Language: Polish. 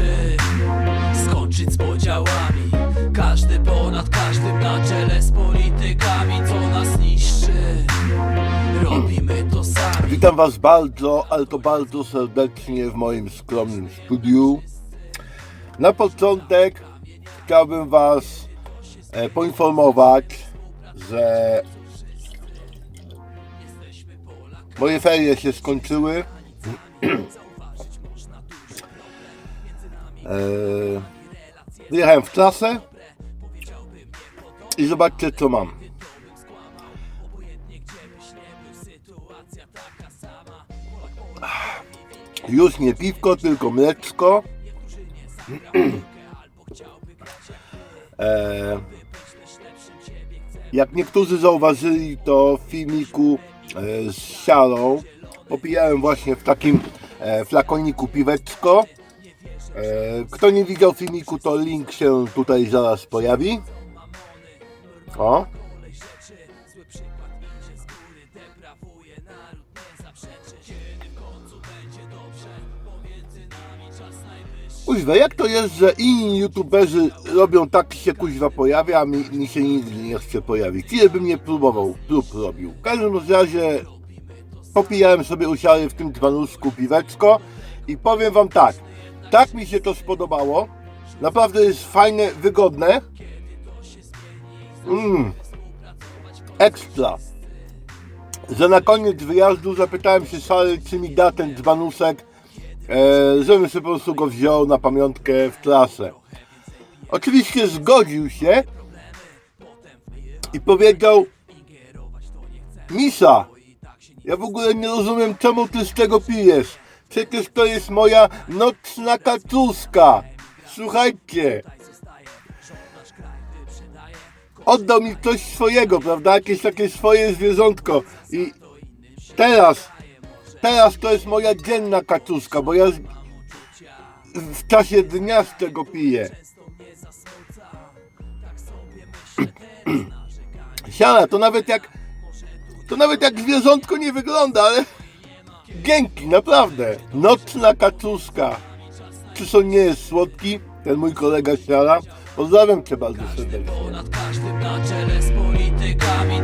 najwyższy Skończyć z podziałami Każdy ponad każdym na czele z politykami Co nas niszczy Robimy to sami Witam Was bardzo, ale to bardzo serdecznie w moim skromnym studiu. Na początek chciałbym Was e, poinformować, że moje ferie się skończyły. E, wyjechałem w trasę i zobaczcie co mam. Już nie piwko, tylko mleczko. e, jak niektórzy zauważyli, to w filmiku e, z siarą popijałem właśnie w takim e, flakoniku piweczko. E, kto nie widział filmiku, to link się tutaj zaraz pojawi. O. Kuźwa, jak to jest, że inni youtuberzy robią tak się kuźwa pojawia, a mi, mi się nigdy nie chce pojawić. Ile bym nie próbował, prób robił. W każdym razie popijałem sobie usiary w tym dzbanuszku piweczko i powiem wam tak, tak mi się to spodobało. Naprawdę jest fajne, wygodne. Mmm. Ekstra. Że na koniec wyjazdu zapytałem się Sary, czy mi da ten dzbanuszek e, żebym sobie po prostu go wziął na pamiątkę w trasę. Oczywiście zgodził się i powiedział Misza, ja w ogóle nie rozumiem czemu ty z tego pijesz. Przecież to jest moja nocna kaczuska. Słuchajcie. Oddał mi coś swojego, prawda? Jakieś takie swoje zwierzątko. I teraz Teraz to jest moja dzienna kaczuszka, bo ja w czasie dnia z tego piję. Siara, to nawet jak to nawet jak zwierzątko nie wygląda, ale dzięki, naprawdę. Nocna kaczuszka. Czy to nie jest słodki? Ten mój kolega Siara. Pozdrawiam cię bardzo serdecznie. Ponad każdym na czele z politykami